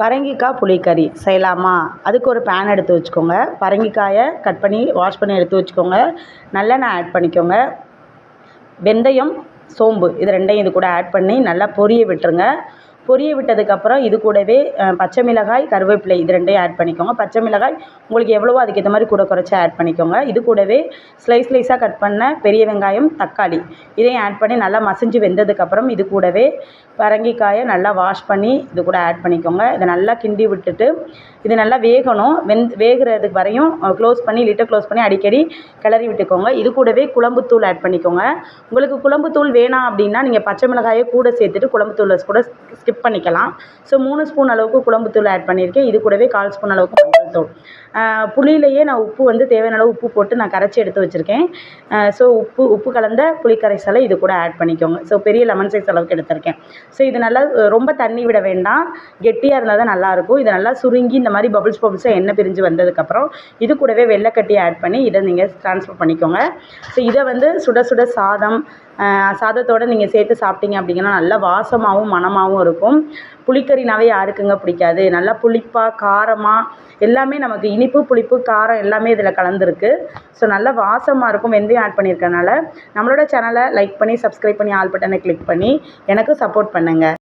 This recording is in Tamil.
பரங்கிக்காய் புளிக்கறி செய்யலாமா? அதுக்கு ஒரு பேன் எடுத்து வச்சுக்கோங்க. பரங்கிக்காயை கட் பண்ணி வாஷ் பண்ணி எடுத்து வச்சுக்கோங்க. நல்லெண்ணெய் ஆட் பண்ணிக்கோங்க. வெந்தயம் சோம்பு இது ரெண்டையும் இது கூட ஆட் பண்ணி நல்லா பொரிய விட்டுருங்க. பொரிய விட்டதுக்கப்புறம் இது கூடவே பச்சை மிளகாய் கருவேப்பிலை இது ரெண்டையும் ஆட் பண்ணிக்கோங்க. பச்சை மிளகாய் உங்களுக்கு எவ்வளவோ அதுக்கேற்ற மாதிரி கூட குறைச்சி ஆட் பண்ணிக்கோங்க. இது கூடவே ஸ்லைஸ் ஸ்லைஸாக கட் பண்ண பெரிய வெங்காயம் தக்காளி இதையும் ஆட் பண்ணி நல்லா மசிஞ்சு வெந்ததுக்கப்புறம் இது கூடவே பரங்கிக்காயை நல்லா வாஷ் பண்ணி இது கூட ஆட் பண்ணிக்கோங்க. இதை நல்லா கிண்டி விட்டுட்டு இது நல்லா வேகணும். வெந் வேகிறதுக்கு வரையும் க்ளோஸ் பண்ணி லிட்டர் க்ளோஸ் பண்ணி அடிக்கடி கிளறி விட்டுக்கோங்க. இது கூடவே குழம்புத்தூள் ஆட் பண்ணிக்கோங்க. உங்களுக்கு குழம்புத்தூள் வேணாம் அப்படின்னா நீங்கள் பச்சை மிளகாயை கூட சேர்த்துட்டு குழம்புத்தூளை கூட ஸ்கிப் ஸ்கிப் பண்ணிக்கலாம். ஸோ மூணு ஸ்பூன் அளவுக்கு குழம்புத்தூள் ஆட் பண்ணியிருக்கேன். இது கூடவே கால் ஸ்பூன் அளவுக்கு மஞ்சள் தூள். புளியிலேயே நான் உப்பு வந்து தேவையான அளவு உப்பு போட்டு நான் கரைச்சி எடுத்து வச்சுருக்கேன். ஸோ உப்பு உப்பு கலந்த புளிக்கரைசலை இது கூட ஆட் பண்ணிக்கோங்க. ஸோ பெரிய லெமன் சைஸ் அளவுக்கு எடுத்திருக்கேன். ஸோ இது நல்லா ரொம்ப தண்ணி விட வேண்டாம். கெட்டியாக இருந்தால் தான் நல்லாயிருக்கும். இதை நல்லா சுருங்கி இந்த மாதிரி பபிள்ஸ் பபிள்ஸாக எண்ணெய் பிரிஞ்சு வந்ததுக்கப்புறம் இது கூடவே வெள்ளைக்கட்டி ஆட் பண்ணி இதை நீங்கள் ட்ரான்ஸ்ஃபர் பண்ணிக்கோங்க. ஸோ இதை வந்து சுட சுட சாதம் சாதத்தோடு நீங்கள் சேர்த்து சாப்பிட்டீங்க அப்படிங்கன்னா நல்லா வாசமாகவும் மணமாகவும் இருக்கும். புளிக்கறினாவே யாருக்குங்க பிடிக்காது. நல்லா புளிப்பாக காரமாக எல்லாமே நமக்கு இனிப்பு புளிப்பு காரம் எல்லாமே இதில் கலந்துருக்கு. ஸோ நல்லா வாசமாக இருக்கும். வெந்தயம் ஆட் பண்ணியிருக்கனால நம்மளோட சேனலை லைக் பண்ணி சப்ஸ்கிரைப் பண்ணி ஆல் பட்டனை கிளிக் பண்ணி எனக்கு சப்போர்ட் பண்ணுங்கள்